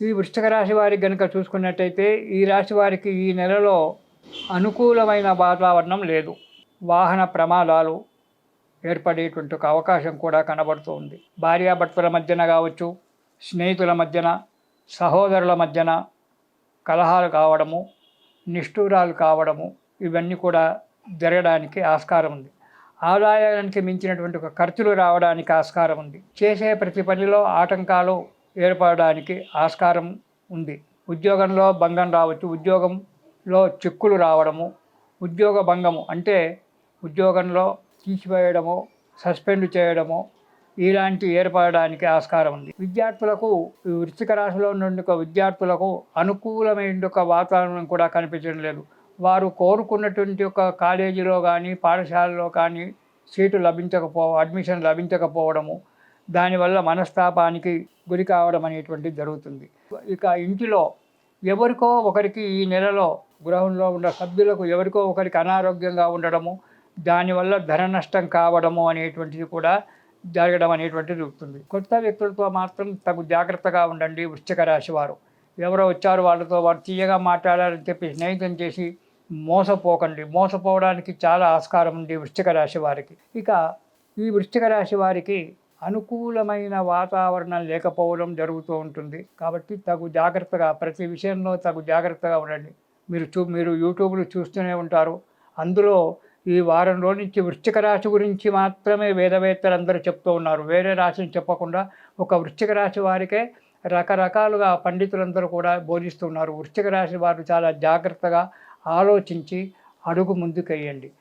ఈ వృష్టిక రాశి వారికి కనుక చూసుకున్నట్టయితే ఈ రాశి వారికి ఈ నెలలో అనుకూలమైన వాతావరణం లేదు. వాహన ప్రమాదాలు ఏర్పడేటువంటి ఒక అవకాశం కూడా కనబడుతూ ఉంది. భార్యాభర్తల మధ్యన కావచ్చు స్నేహితుల మధ్యన సహోదరుల మధ్యన కలహాలు కావడము నిష్ఠూరాలు కావడము ఇవన్నీ కూడా జరగడానికి ఆస్కారం ఉంది. ఆదాయానికి మించినటువంటి ఒక ఖర్చులు రావడానికి ఆస్కారం ఉంది. చేసే ప్రతి పనిలో ఆటంకాలు ఏర్పడడానికి ఆస్కారం ఉంది. ఉద్యోగంలో భంగం రావచ్చు. ఉద్యోగంలో చిక్కులు రావడము ఉద్యోగ భంగము అంటే ఉద్యోగంలో తీసివేయడము సస్పెండ్ చేయడము ఇలాంటి ఏర్పడడానికి ఆస్కారం ఉంది. విద్యార్థులకు వృత్తిక రాశిలో నుండి ఒక విద్యార్థులకు అనుకూలమైన ఒక వాతావరణం కూడా కనిపించడం లేదు. వారు కోరుకున్నటువంటి ఒక కాలేజీలో కానీ పాఠశాలలో కానీ సీటు లభించకపో అడ్మిషన్ లభించకపోవడము దానివల్ల మనస్తాపానికి గురి కావడం అనేటువంటిది జరుగుతుంది. ఇక ఇంటిలో ఎవరికో ఒకరికి ఈ నెలలో గృహంలో ఉన్న సభ్యులకు ఎవరికో ఒకరికి అనారోగ్యంగా ఉండడము దానివల్ల ధన నష్టం కావడము అనేటువంటిది కూడా జరగడం అనేటువంటిది జరుగుతుంది. కొత్త వ్యక్తులతో మాత్రం తగు జాగ్రత్తగా ఉండండి వృశ్చిక రాశి వారు. ఎవరో వచ్చారు వాళ్ళతో వారు తీయగా మాట్లాడాలని చెప్పి స్నేహితం చేసి మోసపోకండి. మోసపోవడానికి చాలా ఆస్కారం ఉంది వృశ్చిక రాశి వారికి. ఇక ఈ వృశ్చిక రాశి వారికి అనుకూలమైన వాతావరణం లేకపోవడం జరుగుతూ ఉంటుంది. కాబట్టి తగు జాగ్రత్తగా ప్రతి విషయంలో తగు జాగ్రత్తగా ఉండండి. మీరు చూ మీరు యూట్యూబ్లో చూస్తూనే ఉంటారు. అందులో ఈ వారం రోజు నుంచి వృశ్చిక రాశి గురించి మాత్రమే వేదవేత్తలు అందరూ చెప్తూ ఉన్నారు. వేరే రాశిని చెప్పకుండా ఒక వృశ్చిక రాశి వారికే రకరకాలుగా పండితులందరూ కూడా బోధిస్తున్నారు వృశ్చిక రాశి వారు చాలా జాగ్రత్తగా ఆలోచించి అడుగు ముందుకెయ్యండి.